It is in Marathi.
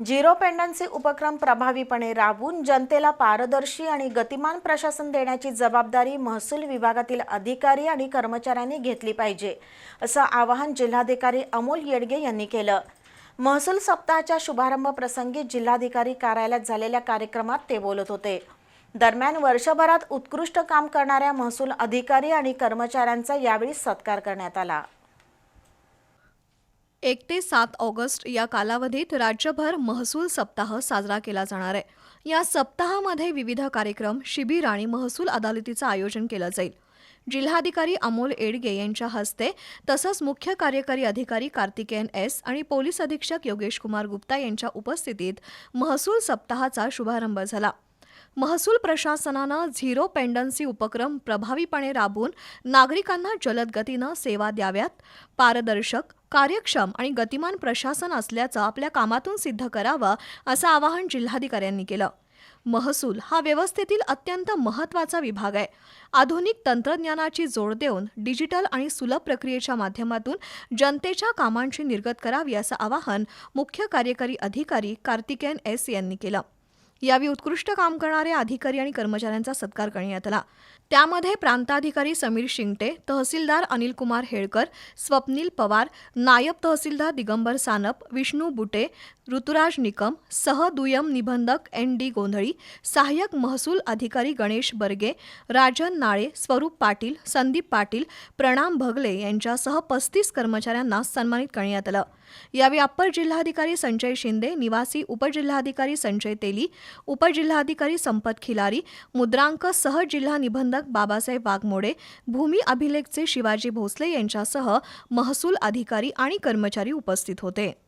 झिरो पेंडन्सी उपक्रम प्रभावीपणे राबवून जनतेला पारदर्शी आणि गतिमान प्रशासन देण्याची जबाबदारी महसूल विभागातील अधिकारी आणि कर्मचाऱ्यांनी घेतली पाहिजे असं आवाहन जिल्हाधिकारी अमोल येडगे यांनी केलं. महसूल सप्ताहाच्या शुभारंभ प्रसंगी जिल्हाधिकारी कार्यालयात झालेल्या कार्यक्रमात ते बोलत होते. दरम्यान वर्षभरात उत्कृष्ट काम करणाऱ्या महसूल अधिकारी आणि कर्मचाऱ्यांचा यावेळी सत्कार करण्यात आला. एक ते सात ऑगस्ट या कालावधीत राज्यभर महसूल सप्ताह साजरा केला जाणार आहे. या सप्ताहामध्ये विविध कार्यक्रम शिबिर आणि महसूल अदालतीचं आयोजन केलं जाईल. जिल्हाधिकारी अमोल एडगे यांच्या हस्ते तसंच मुख्य कार्यकारी अधिकारी कार्तिकेयन एस आणि पोलीस अधीक्षक योगेश कुमार गुप्ता यांच्या उपस्थितीत महसूल सप्ताहाचा शुभारंभ झाला. महसूल प्रशासनानं झिरो पेंडन्सी उपक्रम प्रभावीपणे राबवून नागरिकांना जलद गतीनं सेवा द्याव्यात पारदर्शक कार्यक्षम आणि गतिमान प्रशासन असल्याचं आपल्या कामातून सिद्ध करावं असं आवाहन जिल्हाधिकाऱ्यांनी केलं. महसूल हा व्यवस्थेतील अत्यंत महत्त्वाचा विभाग आहे. आधुनिक तंत्रज्ञानाची जोड देऊन डिजिटल आणि सुलभ प्रक्रियेच्या माध्यमातून जनतेच्या कामांची निर्गत करावी असं आवाहन मुख्य कार्यकारी अधिकारी कार्तिकेयन एस यांनी केलं. यावेळी उत्कृष्ट काम करणाऱ्या अधिकारी आणि कर्मचाऱ्यांचा सत्कार करण्यात आला. त्यामध्ये प्रांताधिकारी समीर शिंगटे तहसीलदार अनिल कुमार हेळकर स्वप्नील पवार नायब तहसीलदार दिगंबर सानप विष्णू बुटे ऋतुराज निकम सह दुय्यम निबंधक एन डी गोंधळी सहाय्यक महसूल अधिकारी गणेश बर्गे राजन नाळे स्वरूप पाटील संदीप पाटील प्रणाम भगले यांच्यासह पस्तीस कर्मचाऱ्यांना सन्मानित करण्यात आलं. यावेळी अप्पर जिल्हाधिकारी संजय शिंदे निवासी उपजिल्हाधिकारी संजय तेली उपजिल्हाधिकारी संपत खिलारी मुद्रांक सह जिल्हा निबंधक बाबासाहेब वाघमोडे भूमी अभिलेखचे शिवाजी भोसले यांच्यासह महसूल अधिकारी आणि कर्मचारी उपस्थित होते.